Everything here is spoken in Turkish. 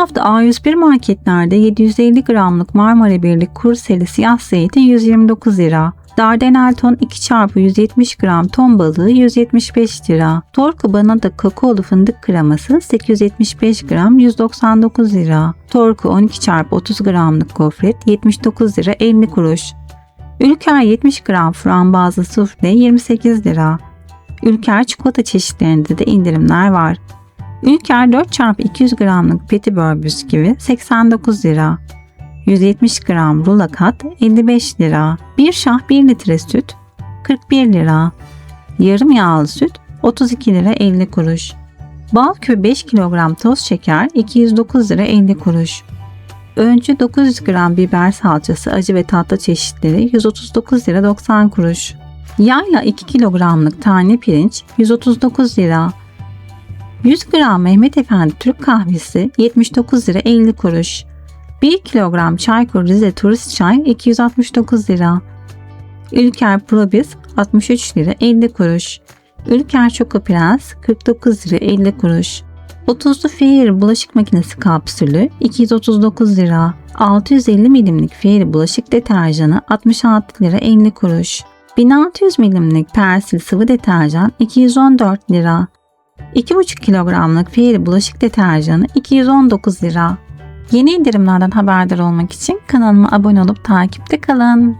hafta A101 marketlerde 750 gramlık Marmara Birlik Kurseli siyah zeytin 129 lira. Dardanel ton 2 çarpı 170 gram ton balığı 175 lira. Torku Banada kakaolu fındık kreması 875 gram 199 lira. Torku 12 çarpı 30 gramlık gofret 79 lira 50 kuruş. Ülker 70 gram frambuazlı sufle 28 lira. Ülker çikolata çeşitlerinde de indirimler var. Ülker 4 çarpı 200 gramlık petibör bisküvi 89 lira. 170 gram rulo kat 55 lira. Bir şah 1 litre süt 41 lira. Yarım yağlı süt 32 lira 50 kuruş. Bal küpü 5 kilogram toz şeker 209 lira 50 kuruş. Öncü 900 gram biber salçası acı ve tatlı çeşitleri 139 lira 90 kuruş. Yayla 2 kilogramlık tane pirinç 139 lira. 100 gram Mehmet Efendi Türk kahvesi 79 lira 50 kuruş. 1 kilogram Çaykur Rize Turist Çay 269 lira. Ülker Probis 63 lira 50 kuruş. Ülker Çoko Prens 49 lira 50 kuruş. 30'lu Fair bulaşık makinesi kapsülü 239 lira. 650 milimlik Fair bulaşık deterjanı 66 lira 50 kuruş. 1600 milimlik Persil sıvı deterjan 214 lira. 2,5 kilogramlık Fair bulaşık deterjanı 219 lira. Yeni indirimlerden haberdar olmak için kanalıma abone olup takipte kalın.